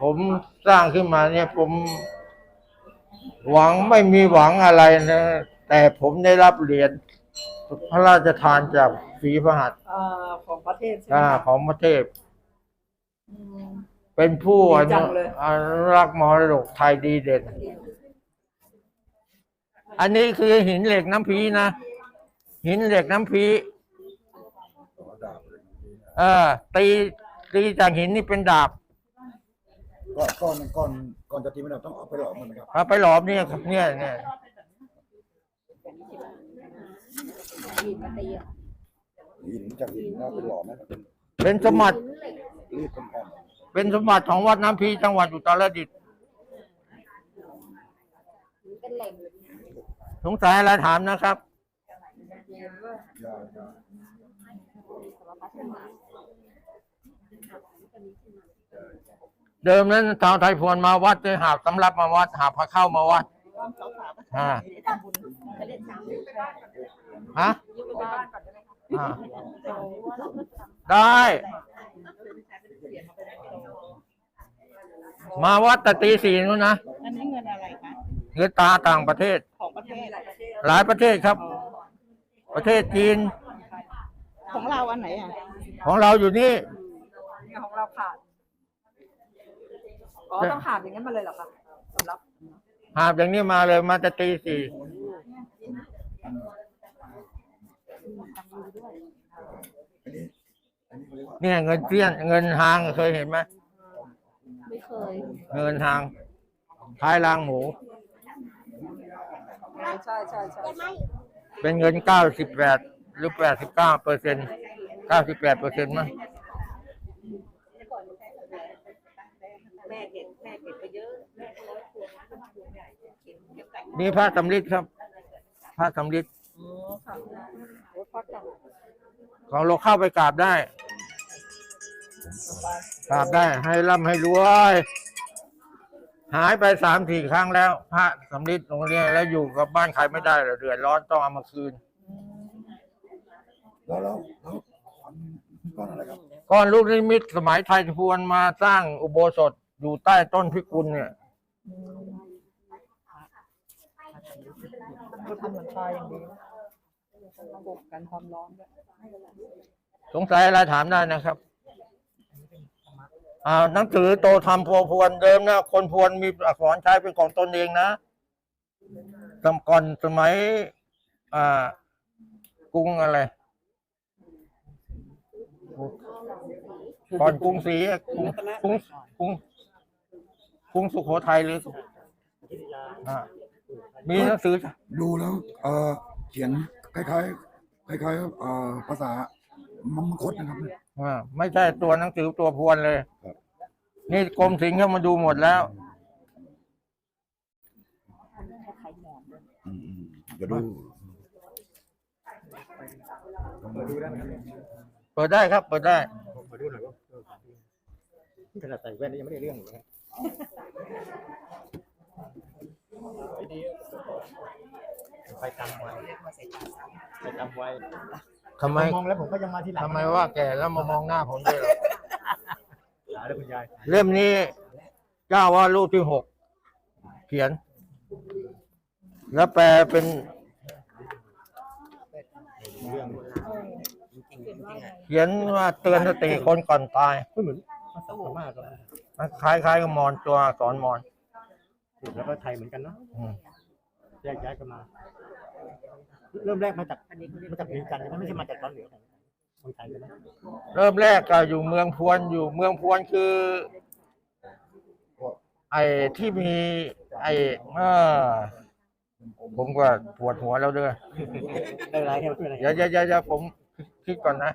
ผมสร้างขึ้นมาเนี่ยผม หวังไม่มีหวังอะไรนะ แต่ผมได้รับเหรียญพระราชทานจากฝีพระหัตถ์อ่าของประเทศใช่ไหมอ่าคะของประเทศ อืม เป็นผู้ดีอจันุงเลย อนุรักษ์มรดกไทยดีเด่น อันนี้คือหินเหล็กน้ำพีนะ หินเหล็กน้ำพีเออตีตีจากหินนี่เป็นดาบ ก่อนก่อนก่อนก่อนจะตีมันเราต้องเอาไปหลอมมันนะครับ เอาไปหลอมเนี่ยครับเนี่ยเนี่ยหินจากหินเราไปหลอมนะเป็นเป็นสมบัติรีดเป็นแผ่นเป็นสมบัติของวัดน้ำพีจังหวัดอุตรดิตถ์สงสัยอะไรถามนะครับ ยาว เดิมนั้นชาวไทยพวนมาวัดจะหาบสำรับมาวัด หาพระเข้ามาวัดอ่าฮะอ่าได้ มาวัดแต่ตีสี่นู้นนะอันนี้เงินอะไรคะเงินตาต่างประเทศ ของประเทศหลายประเทศครับ ประเทศจีน ของเราอันไหนอะ ของเราอยู่นี่ ของเราขาด อ๋อต้องขาดอย่างนั้นมาเลยเหรอคะสำหรับหาบอย่างนี้มาเลยมาแต่ตีสี่อันนี้เขาเรียกว่าเนี่ยเงินเสี้ยนเงินหางเคยเห็นไหมไม่เคย เงินหางคล้ายรางหมูใช่ใช่ใช่ใช่เป็นเงินเก้าสิบแปดหรือแปดสิบเก้าเปอร์เซ็นต์เก้าสิบแปดเปอร์เซ็นต์มั้ง แม่เก็บแม่เก็บไปเยอะแม่ก็ร้อยพวงเก็บเก็บแต่ง นี่พระสำริดครับพระสำริดอ๋อค่ะโอ้ยพอจังของเราเข้าไปกราบได้กราบได้ ให้ร่ำให้รวย หายไปสามสี่ครั้งแล้ว พระสำริดตรงเนี้ยแล้วอยู่กับบ้านใครไม่ได้เลยเดือดร้อนต้องเอามาคืน แล้วแล้วแล้วก้อนอะไรครับก้อนลูกนิมิตสมัยไทยพวนมาสร้างอุโบสถอยู่ใต้ต้นพิกุลเนี่ย ก็ทำเหมือนชายอย่างดีนะระบบกันความร้อนด้วยสงสัยอะไรถามได้นะครับอ่าหนังสือโตทำพัวพวนเดิมนะคนพวนมีอักษรใช้เป็นของตนเองนะสมก่อนสมัย อ่ากรุงอะไรก่อนกรุงศรีอะกรุงกรุงกรุงกรุงสุโขทัยหรืออ่า มีหนังสือดูแล้วเออเขียนคล้ายๆคล้ายๆเอ่อภาษามังคตนะครับ อ่าไม่ใช่ตัวหนังสือตัวพวนเลย ครับ นี่กรมศิลป์เข้ามาดูหมดแล้ว อืมอืมเดี๋ยวดูเปิดได้ครับ เปิดได้ขอดูหน่อยว่าขนาดใส่แว่นนี่ยังไม่ได้เรื่องเลย ไปตามไว้ไปตามไว้ทำไมมองแล้วผมก็ยังมาที่หลังทำไมว่าแก่แล้วมามองหน้าผมด้วยล่ะหาได้คุณยายเล่มนี้เจ้าว่ารูปที่หกเขียน แล้วแปลเป็นเรื่องเขียนว่าเตือนสติคนก่อนตายไม่เหมือนภาษามากเลยมันคล้ายๆกับมอนตัวสอนมอน แล้วก็ไทยเหมือนกันเนาะอืม แยกย้ายกันมา เริ่มแรกมาจากมาจากเมืองจันทร์ใช่ไหมไม่ใช่มาจากตอนเหนือเมืองไทยใช่ไหมเริ่มแรกก็อยู่เมืองพวนอยู่เมืองพวนคือ ไอ้ที่มี ไอ้เออผมก็ปวดหัวแล้วเด้อได้ไรแค่ไม่เป็นไรเดี๋ยวเดี๋ยวเดี๋ยวเดี๋ยวผมคิดก่อนนะ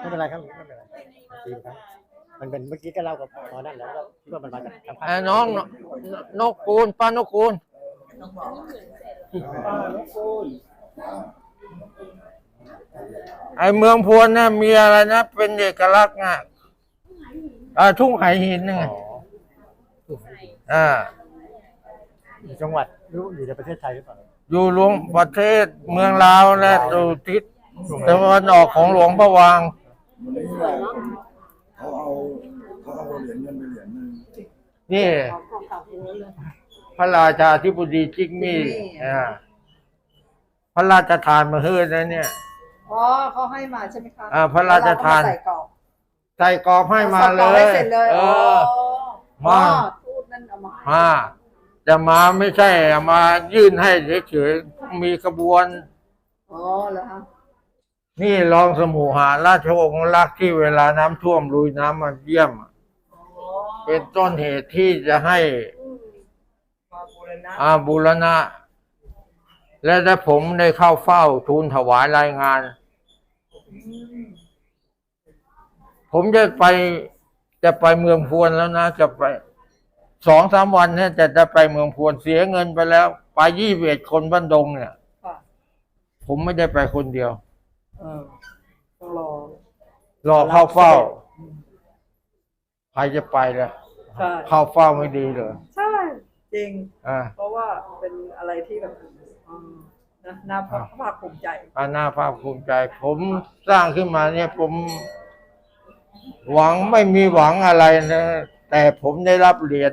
ไม่เป็นไรครับไม่เป็นไรจริงครับ มันเป็นเมื่อกี้ก็เล่ากับพอนั่นแล้วก็คิดว่ามันมาจากทางภาคไอ้น้องนนกกูลป้านกกูลไอ้เมืองพวนเนี่ยมีอะไรนะ เป็นเอกลักษณ์อะอ่าทุ่งไหหินนี่ไงอ๋ออ่าอยู่จังหวัดรู้อยู่ในประเทศไทยหรือเปล่าอยู่รวมประเทศเมืองลาวและอยู่ทิศ ตะวันออกของหลวงพระวาง วันนี้เขาเอาเขาเอาเหรียญเงินไปเหรียญหนึงนี่ ของเก่าๆทั้งนั้นเลยพระราชาธิบดีจิกมี่อ่าพระราชทานมาเฮือนะเนี่ย อ๋อเขาให้มาใช่ไหมคะอ่าพระราชทานแล้วเก็มใส่กรอบใส่กรอบให้มาเลใส่กรอบยให้เสร็จเลยเออ๋ออมาอ๋อทูตนั่นเอามาให้มาจะมาไม่ใช่มายื่นให้เฉยๆมีกระบวน อ๋อเหรอคะ นี่รองสมุหาราชวงศ์รักที่เวลาน้ำท่วมลุยน้ำมาเยี่ยมอ๋อเป็นต้นเหตุที่จะให้อืมมาบูรณะอาบูรณะ และถ้าผมได้เข้าเฝ้าทูลถวายรายงาน ผมจะไปจะไปเมืองพวนแล้วนะ จะไปสองสามวันเนี่ยจะจะไปเมืองพวนเสียเงินไปแล้ว ไปยี่สิบเอ็ดคนบ้านดงเนี่ยค่ะผมไม่ได้ไปคนเดียว เออต้องรอ รอเข้าเฝ้า ใครจะไปล่ะใช่ เข้าเฝ้าไม่ดีเลยใช่ จริง อ่า เพราะว่าเป็นอะไรที่แบบอืมนะน่าภาคภาคภูมิใจอาน่าภาคภูมิใจ ผมสร้างขึ้นมาเนี่ยผม หวังไม่มีหวังอะไรนะ แต่ผมได้รับเหรียญ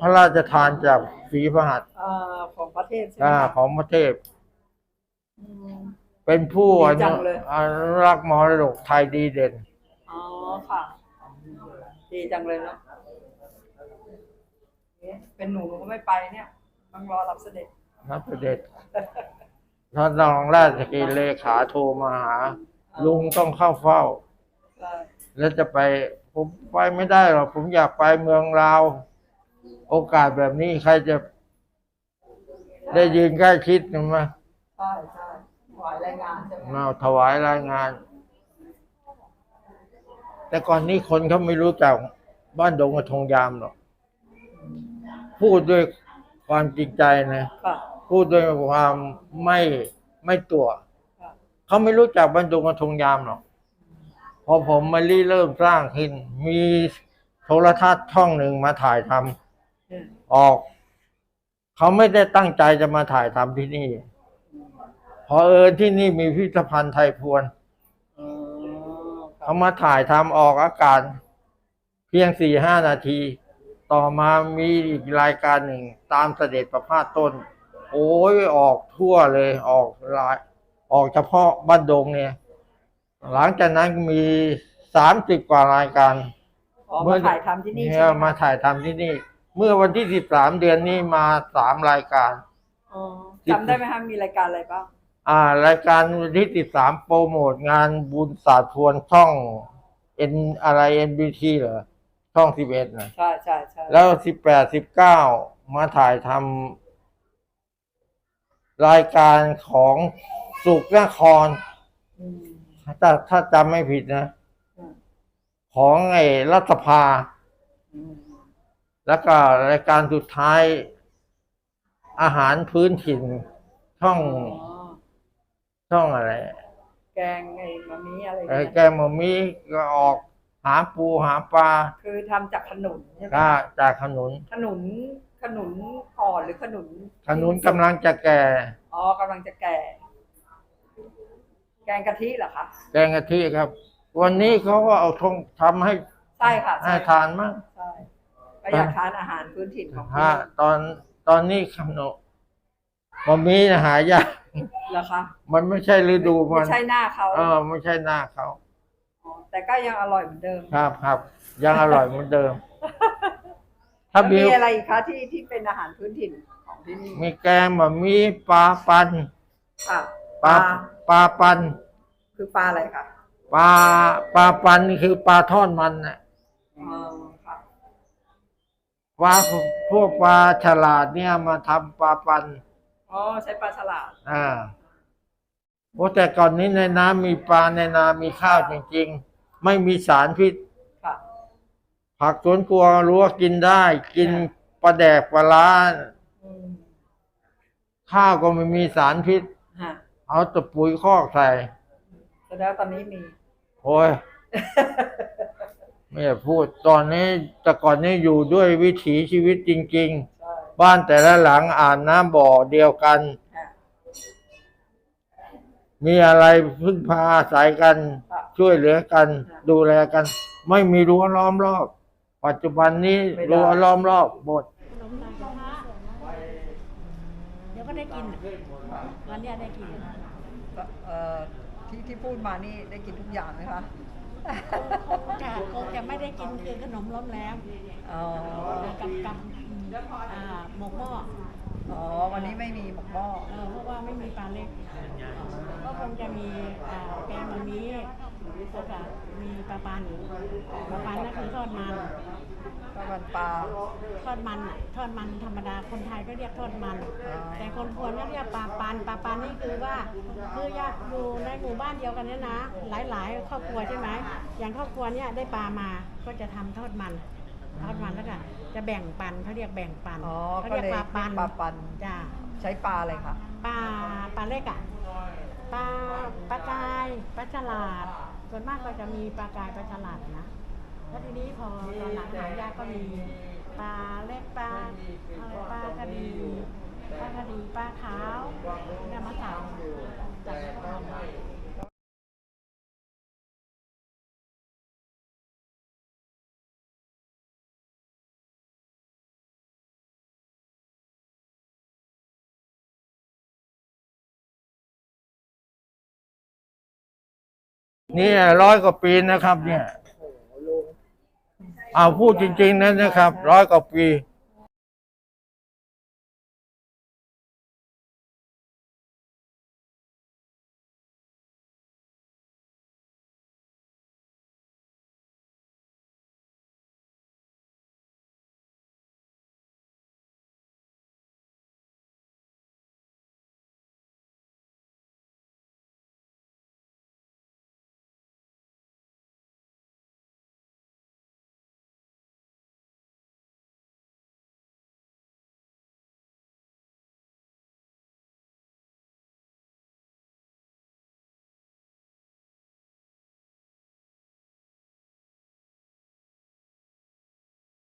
พระราชทานจากฝีพระหัตถ์อ่า ของประเทศใช่ไหมอ่าคะของประเทศ อืม เป็นผู้ดีอจันุงเลย อนุรักษ์มรดกไทยดีเด่น อ๋อค่ะ ดีจังเลยเนาะเนี่ยเป็นหนูหนูก็ไม่ไปเนี่ยต้องรอรับเสด็จ นับเสด็จท่านรองราชกิจเลขาโทรมาหา ลุงต้องเข้าเฝ้าใช่แล้วจะไป ผมไปไม่ได้หรอกผมอยากไปเมืองลาว โอกาสแบบนี้ใครจะได้ยืนใกล้ชิดนะมา ใช่ใช่ถ วายรายงานใช่ไหมมาถวายรายงาน แต่ก่อนนี้คนเขาไม่รู้จักบ้านดงกระทงยามหรอก พูดด้วยความจริงใจนะ ค่ะ พูดด้วยความไม่ไม่ตัว ค่ะ เขาไม่รู้จักบรรดงกระทงยามหรอก พอผมมารีเริ่มสร้างขึ้น มีโทรทัศน์ช่องหนึ่งมาถ่ายทำอืมออก เขาไม่ได้ตั้งใจจะมาถ่ายทำที่นี่ พอเอิญที่นี่มีพิพิธภัณฑ์ไทยพวนอ๋อค่ะเขามาถ่ายทำออกอากาศ เพียงสี่ห้านาที ต่อมามีอีกรายการหนึ่ง ตามเสด็จประพาสต้น โอ้ยออกทั่วเลยออกหลาย ออกเฉพาะบ้านดงเนี่ย หลังจากนั้นมีสามสิบกว่ารายการ อ๋อมาถ่ายทำที่นี่เนี่ใช่ยไหมมาถ่ายทำที่นี่ เมื่อวันที่สิบสามเดือนนี้มาสามรายการ อ๋อจำได้ไหมคะมีรายการอะไรบ้าง อ่ารายการวันที่สิบสามโปรโมทงานบุญศาสตร์พวนช่องเอ็นอะไรเอ็นบีทีเหรอช่องสิบเอ็ดนะใช่ใช่ใช่แล้วสิบแปดสิบเก้ามาถ่ายทำรายการของสุขนครอืมถ้าถ้าจำไม่ผิดนะอืมของไอ้รัฐสภาอืมแล้วก็รายการสุดท้ายอาหารพื้นถิ่นช่องอ๋อ ช่องอะไรแกงไอ้มะมีอะไรไอ้เนี่ยแกงหมมีก็ออกหาปูหาปลาคือทำจากขนุนใช่ไหมก็จากขนุน ขนุนขนุนอ่อนหรือขนุนขนุนกำลังจะแก่ อ๋อกำลังจะแก่ แกงกะทิเหรอคะแกงกะทิครับ วันนี้เขาก็เอาทงทำให้ใช่ค่ะให้ใช่ทานมั้งใช่ก็อยากทานอาหารพื้นถิ่นของที่ฮะตอนตอนนี้ขนมมันมีนะหายาก เหรอคะมันไม่ใช่ฤดูมัไม่นใช่หน้าเขาเออไม่ใช่หน้าเขาอ๋อแต่ก็ยังอร่อยเหมือนเดิม ครับครับ ยังอร่อยเหมือนเดิม ถ้าแล้วมีมีอะไรอีกคะที่ที่เป็นอาหารพื้นถิ่นของที่นี่มีแกงบะมีปลาปันค่ะปลาปลาปัน คือปลาอะไรคะปลาปลาปันนี่คือปลาทอดมันนะอ๋อค่ะปลาพวกปลาฉลาดเนี่ยมาทำปลาปัน อ๋อใช้ปลาฉลาดอ่าโอ้แต่ก่อนนี้ในน้ำมีปลาในนา มีข้าวจริง ๆ ไม่มีสารพิษค่ะ ผักสวนครัวรู้ว่ากินได้ กินปลาแดกปลาล้าอืมข้าวก็ไม่มีสารพิษ ฮะเอาแตะปุ๋ยคอกใส่แสดงว่าตอนนี้มี โอ้ย ไม่อยากพูดตอนนี้แต่ก่อนนี้อยู่ด้วยวิถีชีวิตจริงใช่ๆ บ้านแต่ละหลังอ่านน้ำบ่อเดียวกันฮะมีอะไรพึ่งพาอาศัยกัน ช่วยเหลือกัน ดูแลกัน ไม่มีรั้วล้อมรอบ ปัจจุบันนี้รั้วล้อมรอบหมดขนมลายกระทะเดี๋ยวก็ได้กินวันเนี้ยได้กินเอ่อที่ที่พูดมานี่ได้กินทุกอย่างไหมคะคงจะคงจะไม่ได้กินคือขนมล้มแล้วอ๋อกับกับ อ่าหมกหม้ออ๋อ วันนี้ไม่มีหมกหม้อเออเพราะว่าไม่มีปลาเล็ก ก็คงจะมีอ่าแกงมันนี้แล้วก็มีปลาปันปลาปันนั่นคือทอดมันก็วันปลา ทอดมันอะทอดมันธรรมดาคนไทยก็เรียกทอดมัน อ๋อ แต่คนพวนก็เรียกปลาปันปลาปันนี่คือว่าคือญาติอยู่ในหมู่บ้านเดียวกันเนี่ยนะ หลายๆ ครอบครัวใช่ไหมอย่างครอบครัวเนี่ยได้ปลามาก็จะทำทอดมัน ทอดมันแล้วก็จะแบ่งปันเขาเรียกแบ่งปันอ๋อเขาก็เรียกเลยปลาปันปลาปัน จ้าใช้ปลาอะไรคะปลาปลาเล็กอะปลาปลากายปลาฉลาด ส่วนมากก็จะมีปลากายปลาฉลาดนะแล้วทีนี้พอตอนหลังหายากก็มีปลาเล็กปลาอะไรปลากระดีปลากระดีปลาขาวเนี่ยมาทำจากนั้นก็ทำ นี่ร้อยกว่าปีนะครับ เนี่ย เอาพูดจริง ๆนะนะครับ ร้อยกว่าปี